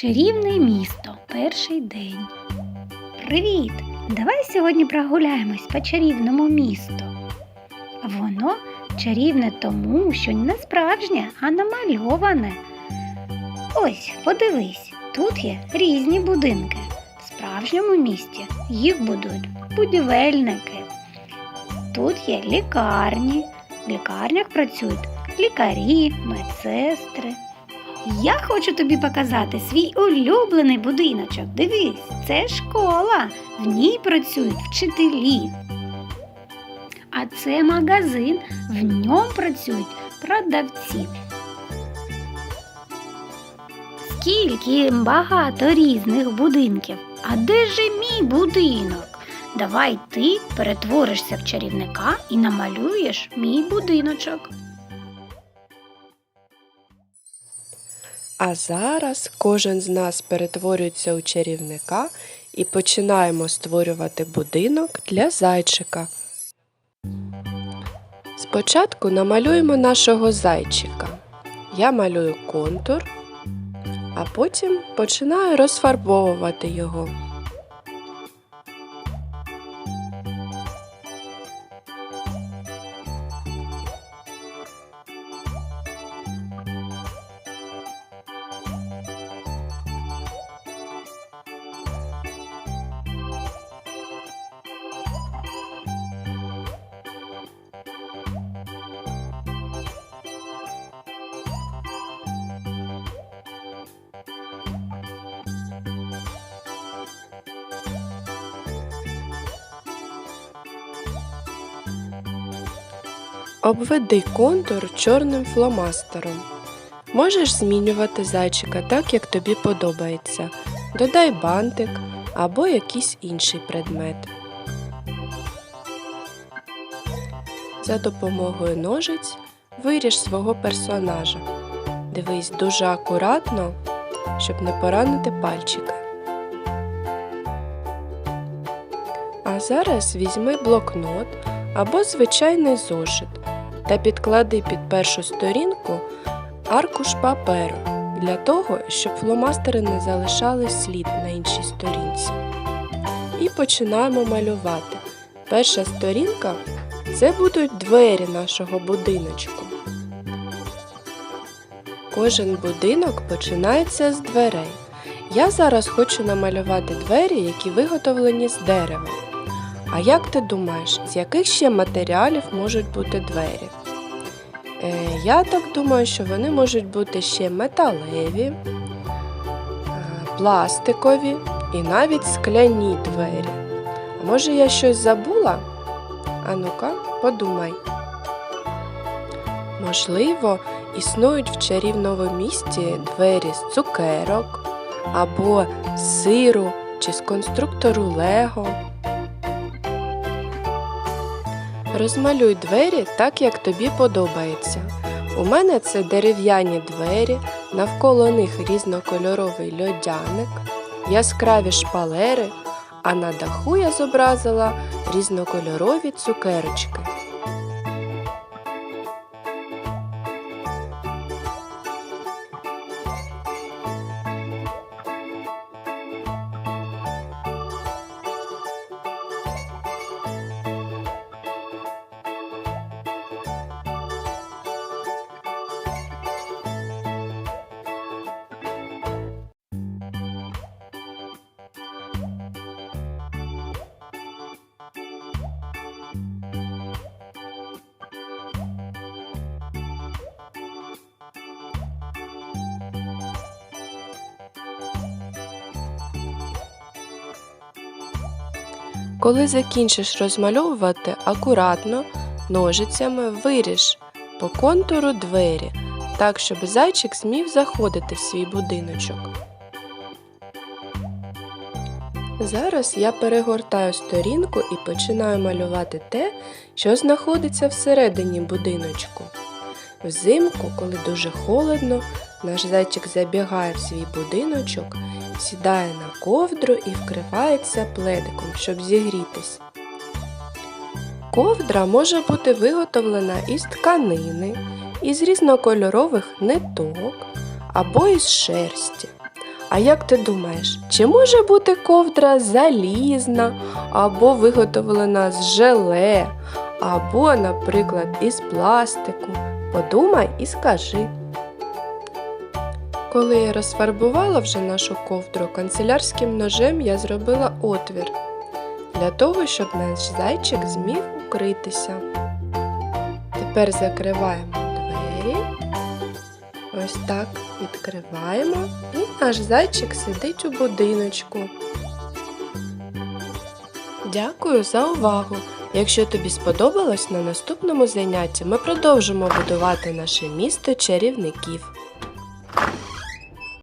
Чарівне місто. Перший день. Привіт! Давай сьогодні прогуляємось по чарівному місту. Воно чарівне тому, що не справжнє, а намальоване. Ось, подивись, тут є різні будинки. В справжньому місті їх будують будівельники. Тут є лікарні. В лікарнях працюють лікарі, медсестри. Я хочу тобі показати свій улюблений будиночок. Дивись, це школа. В ній працюють вчителі. А це магазин, в ньому працюють продавці. Скільки багато різних будинків. А де ж мій будинок? Давай ти перетворишся в чарівника і намалюєш мій будиночок. А зараз кожен з нас перетворюється у чарівника і починаємо створювати будинок для зайчика. Спочатку намалюємо нашого зайчика. Я малюю контур, а потім починаю розфарбовувати його. Обведи контур чорним фломастером. Можеш змінювати зайчика так, як тобі подобається. Додай бантик або якийсь інший предмет. За допомогою ножиць виріж свого персонажа. Дивись дуже акуратно, щоб не поранити пальчики. А зараз візьми блокнот або звичайний зошит та підклади під першу сторінку аркуш паперу для того, щоб фломастери не залишали слід на іншій сторінці. І починаємо малювати. Перша сторінка це будуть двері нашого будиночку. Кожен будинок починається з дверей. Я зараз хочу намалювати двері, які виготовлені з дерева. А як ти думаєш, з яких ще матеріалів можуть бути двері? Е, я так думаю, що вони можуть бути ще металеві, е, пластикові і навіть скляні двері. А може я щось забула? А ну-ка, подумай. Можливо, існують в чарівному місті двері з цукерок або з сиру чи з конструктору Лего. Розмалюй двері так, як тобі подобається. У мене це дерев'яні двері, навколо них різнокольоровий льодяник, яскраві шпалери, а на даху я зобразила різнокольорові цукерочки. Коли закінчиш розмальовувати, акуратно ножицями виріж по контуру двері, так, щоб зайчик зміг заходити в свій будиночок. Зараз я перегортаю сторінку і починаю малювати те, що знаходиться всередині будиночку. Взимку, коли дуже холодно, наш зайчик забігає в свій будиночок, сідає на ковдру і вкривається пледиком, щоб зігрітись. Ковдра може бути виготовлена із тканини, із різнокольорових ниток або із шерсті. А як ти думаєш, чи може бути ковдра залізна, або виготовлена з желе, або, наприклад, із пластику? Подумай і скажи. Коли я розфарбувала вже нашу ковдру, канцелярським ножем я зробила отвір для того, щоб наш зайчик зміг укритися. Тепер закриваємо двері. Ось так відкриваємо, і наш зайчик сидить у будиночку. Дякую за увагу! Якщо тобі сподобалось на наступному занятті, ми продовжимо будувати наше місто чарівників.